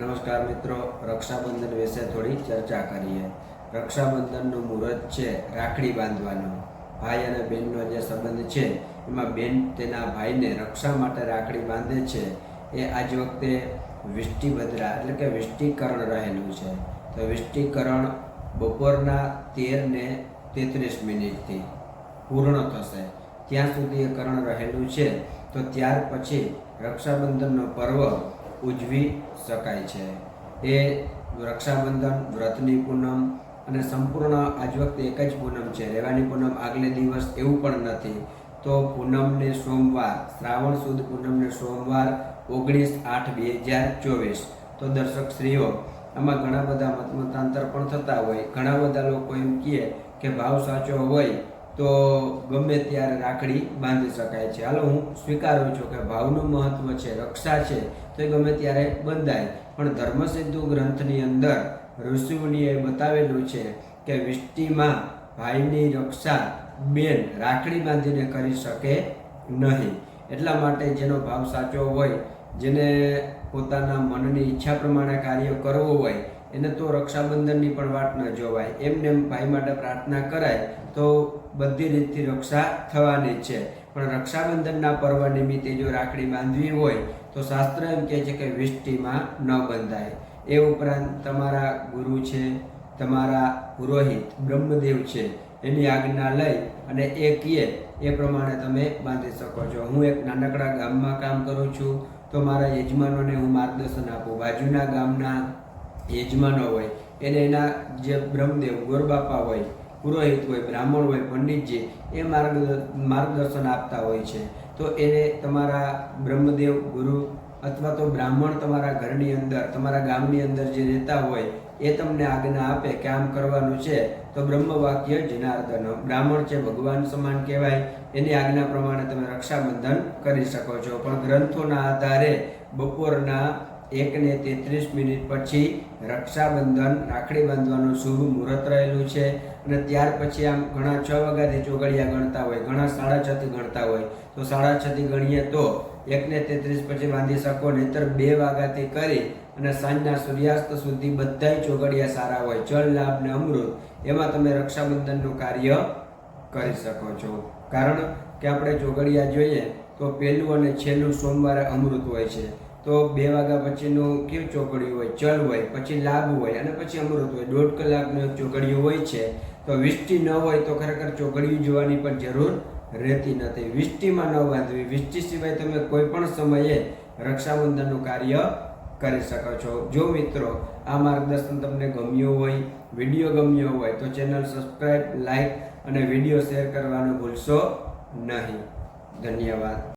નમસ્કાર મિત્રો, રક્ષાબંધન વિશે થોડી ચર્ચા કરીએ. રક્ષાબંધનનું મુહૂર્ત છે રાખડી બાંધવાનું. ભાઈ અને બહેનનો જે સંબંધ છે, એમાં બેન તેના ભાઈને રક્ષા માટે રાખડી બાંધે છે. એ આજ વખતે વિષ્ટિભદ્રા એટલે કે વિષ્ટિકરણ રહેલું છે. તો વિષ્ટિકરણ બપોરના તેર ને તેત્રીસ મિનિટથી પૂર્ણ થશે. ત્યાં સુધી એ કરણ રહેલું છે. તો ત્યાર પછી રક્ષાબંધનનો પર્વ ઉજવી શકાય છે. એ રક્ષાબંધન, વ્રતની પૂનમ અને સંપૂર્ણ આજ વખતે એક જ પૂનમ છે. રહેવાની પૂનમ આગલે દિવસ એવું પણ નથી. તો પૂનમને સોમવાર, શ્રાવણ સુદ પૂનમને સોમવાર, ઓગણીસ આઠ બે હજાર ચોવીસ. તો દર્શક શ્રીઓ આમાં ઘણા બધા મતમતાંતર પણ થતા હોય. ઘણા બધા લોકો એમ કહે કે ભાવ સાચો હોય તો ગમે ત્યારે રાખડી બાંધી શકાય છે. હાલો, હું સ્વીકારું છું કે ભાવનું મહત્વ છે, રક્ષા છે, તો એ ગમે ત્યારે બંધાય. પણ ધર્મસિદ્ધુ ગ્રંથની અંદર ઋષિમુનિએ બતાવેલું છે કે વિષ્ટિમાં ભાઈની રક્ષા બેન રાખડી બાંધીને કરી શકે નહીં. એટલા માટે જેનો ભાવ સાચો હોય, જેને પોતાના મનની ઈચ્છા પ્રમાણે કાર્ય કરવું હોય એને તો રક્ષાબંધનની પણ વાત ન જોવાય. એમને એમ ભાઈ માટે પ્રાર્થના કરાય તો બધી રીતથી રક્ષા થવાની છે. પણ રક્ષાબંધનના પર્વ નિમિત્તે જો રાખડી બાંધવી હોય, તો શાસ્ત્ર એમ કહે છે કે વિષ્ટિમાં ન બંધાય. એ ઉપરાંત તમારા ગુરુ છે, તમારા પુરોહિત બ્રહ્મદેવ છે, એની આજ્ઞા લઈ અને એ કહે એ પ્રમાણે તમે બાંધી શકો છો. હું એક નાનકડા ગામમાં કામ કરું છું, તો મારા યજમાનોને હું માર્ગદર્શન આપું. બાજુના ગામના યજમાનો હોય, એને એના જે બ્રહ્મદેવ, ગોરબાપા હોય, પુરોહિત હોય, બ્રાહ્મણ હોય પંડિતજી એ માર્ગ, માર્ગદર્શન આપતા હોય છે. તો એને તમારા બ્રહ્મદેવ ગુરુ અથવા તો બ્રાહ્મણ તમારા ઘરની અંદર, તમારા ગામની અંદર જે રહેતા હોય, એ તમને આજ્ઞા આપે કે આમ કરવાનું છે, તો બ્રહ્મ વાક્ય જનાર્દન, બ્રાહ્મણ છે ભગવાન સમાન કહેવાય, એની આજ્ઞા પ્રમાણે તમે રક્ષાબંધન કરી શકો છો. પણ ગ્રંથોના આધારે બપોરના એક ને તેત્રીસ મિનિટ પછી રક્ષાબંધન, રાખડી બાંધવાનું શુભ મુહૂર્ત રહેલું છે અને ત્યાર પછી આમ ઘણા છ વાગ્યાથી ચોગડિયા ગણતા હોય, ઘણા સાડા છથી ગણતા હોય. તો સાડા છથી ગણીએ તો એકને તેત્રીસ પછી બાંધી શકો, નહીતર બે વાગ્યાથી કરી અને સાંજના સૂર્યાસ્ત સુધી બધાય ચોગડિયા સારા હોય, જળ, લાભ ને અમૃત, એમાં તમે રક્ષાબંધનનું કાર્ય કરી શકો છો. કારણ કે આપણે ચોગડિયા જોઈએ તો પહેલું અને છેલ્લું સોમવારે અમૃત હોય છે. તો બે વાગ્યા પછીનું કેવું ચોકડિયું હોય, ચલ હોય, પછી લાભ હોય અને પછી અમૃત હોય. દોઢ કલાકનું ચોકડિયું હોય છે. તો વિષ્ટિ ન હોય તો ખરેખર ચોકડિયું જોવાની પણ જરૂર રહેતી નથી. વિષ્ટિમાં ન બાંધવી. વિષ્ટિ સિવાય તમે કોઈ પણ સમયે રક્ષાબંધનનું કાર્ય કરી શકો છો. જો મિત્રો, આ માર્ગદર્શન તમને ગમ્યું હોય, વીડિયો ગમ્યો હોય, તો ચેનલ સબસ્ક્રાઈબ લાઈક અને વીડિયો શેર કરવાનું ભૂલશો નહીં. ધન્યવાદ.